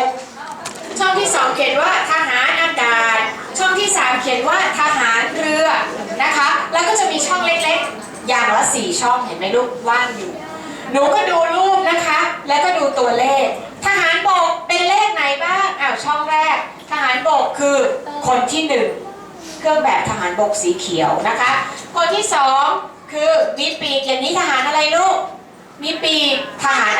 กช่องที่สองเขียนว่าทหารอากาศ ช่องที่สามเขียนว่าทหารเรือนะคะ แล้วก็จะมีช่องเล็กๆ อย่างละสี่ช่องเห็นไหมลูกว่างอยู่ หนูก็ดูรูปนะคะ แล้วก็ดูตัวเลข ทหารบกเป็นเลขไหนบ้างอ้าวช่องแรก ทหารบกคือคนที่หนึ่งเครื่องแบบทหารบกสีเขียวนะคะ คนที่สองคือมีปีกอย่างนี้ทหารอะไรลูกมีปีกทหาร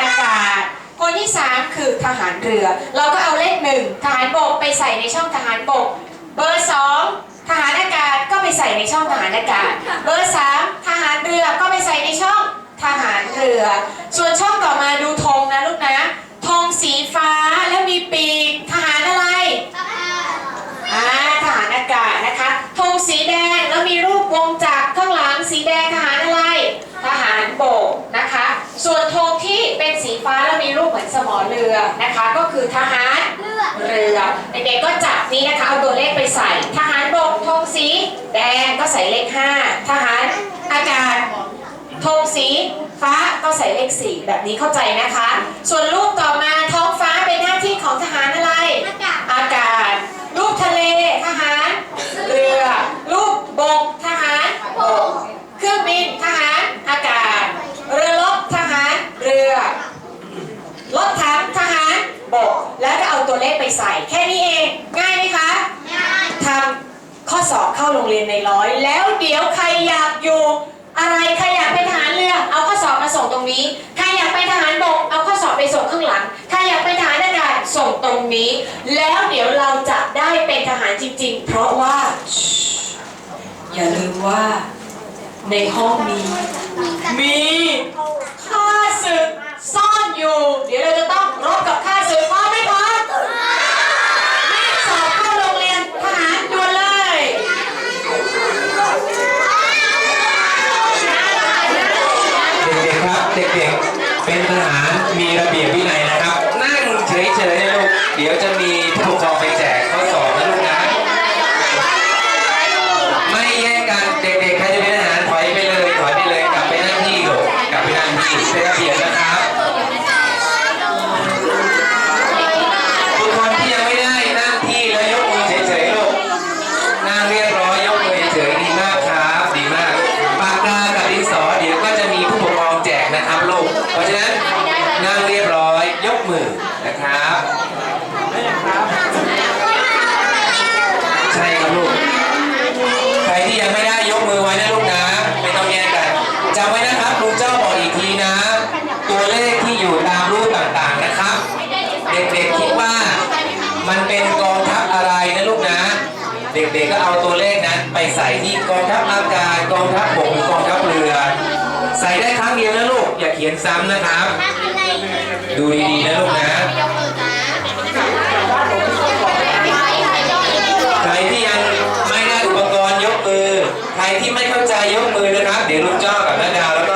คนที่สามคือทหารเรือ เราก็เอาเลขหนึ่งทหารบกไปใส่ในช่องทหารบก เบอร์สองทหารอากาศก็ไปใส่ในช่องทหารอากาศ เบอร์สามทหารเรือก็ไปใส่ในช่องทหารเรือ ส่วนช่องต่อมาดูธงนะลูกนะธงสีฟ้าแล้วมีปีกทหารอะไร อ่าทหารอากาศนะคะธงสีแดงแล้วมีรูปวงจักรข้างหลังสีแดงทหารอะไร ทหารบกนะคะ ส่วนธงที่เป็นสีฟ้าแล้ว เหมือนสมอเรือนะคะ ก็คือทหารเรือเด็กๆก็จับนี้นะคะเอาตัวเลขไปใส่ ทหารบกธงสีแดงก็ใส่เลข 5 ทหารอากาศธงสีฟ้าก็ใส่เลข 4 แบบนี้เข้าใจนะคะ ส่วนรูปต่อมาเป็นหน้าที่ของทหารอะไร อากาศ รูปทะเลทหาร เรือ รูปบกทหารบก เครื่องบินทหารอากาศ เรือรบทหารเรือ รถถังทหารบกแล้วก็เอาตัวเลขไปใส่ แค่นี้เอง ง่ายไหมคะทำข้อสอบเข้าโรงเรียนในร้อย แล้วเดี๋ยวใครอยากอยู่ อะไรใครอยากเป็นทหารเรือเอาข้อสอบมาส่งตรงนี้ ใครอยากเป็นทหารบกเอาข้อสอบไปส่งข้างหลัง ใครอยากเป็นทหารอากาศส่งตรงนี้ แล้วเดี๋ยวเราจะได้เป็นทหารจริง ๆ เพราะว่า อย่าลืมว่าในห้องนี้มีข้าศึกซ่อนอยู่ เดี๋ยวเราจะต้องรบกับข้าศึกพร้อมไหมพร้อมแม่สอบเข้าโรงเรียนทหารด่วนเลย เด็กๆครับ เด็กๆ เป็นทหารมีระเบียบวินัยนะครับ นั่งเฉยๆนะลูก เดี๋ยวจะมีผู้ปกครองไปแจกข้อสอบนะลูกนะ ไม่แย่งกันเด็กๆใครจะเป็นทหารถอยไปเลยถอยไปเลยกลับไปนั่งที่ลูกกลับไปนั่งที่เป็นระเบียบนะครับ ทุกคนที่ยังไม่ได้นั่งที่แล้วยกมือเฉยๆลูกนั่งเรียบร้อยยกมือเฉยๆดีมากครับ ดีมากปากกากับดินสอเดี๋ยวก็จะมีผู้ปกครองแจกนะครับลูกเพราะฉะนั้นนั่งเรียบร้อยยกมือนะครับ ใช่ครับลูก ใครที่ยังไมือไว้นะลูกนะไม่ต้องแย่งกันจำไว้นะครับลุงเจ้าบอกอีกทีนะ ตัวเลขที่อยู่ตามรูปต่างๆนะครับ เด็กๆคิดว่ามันเป็นกองทัพอะไรนะลูกนะ เด็กๆก็เอาตัวเลขนั้นไปใส่ที่กองทัพอากาศกองทัพบกหรือกองทัพเรือ ใส่ได้ครั้งเดียวนะลูกอย่าเขียนซ้ำนะครับ ดูดีๆนะลูกนะายกมือนะครับ เดี๋ยวลูกเจ้ากับน้าดาวแล้ว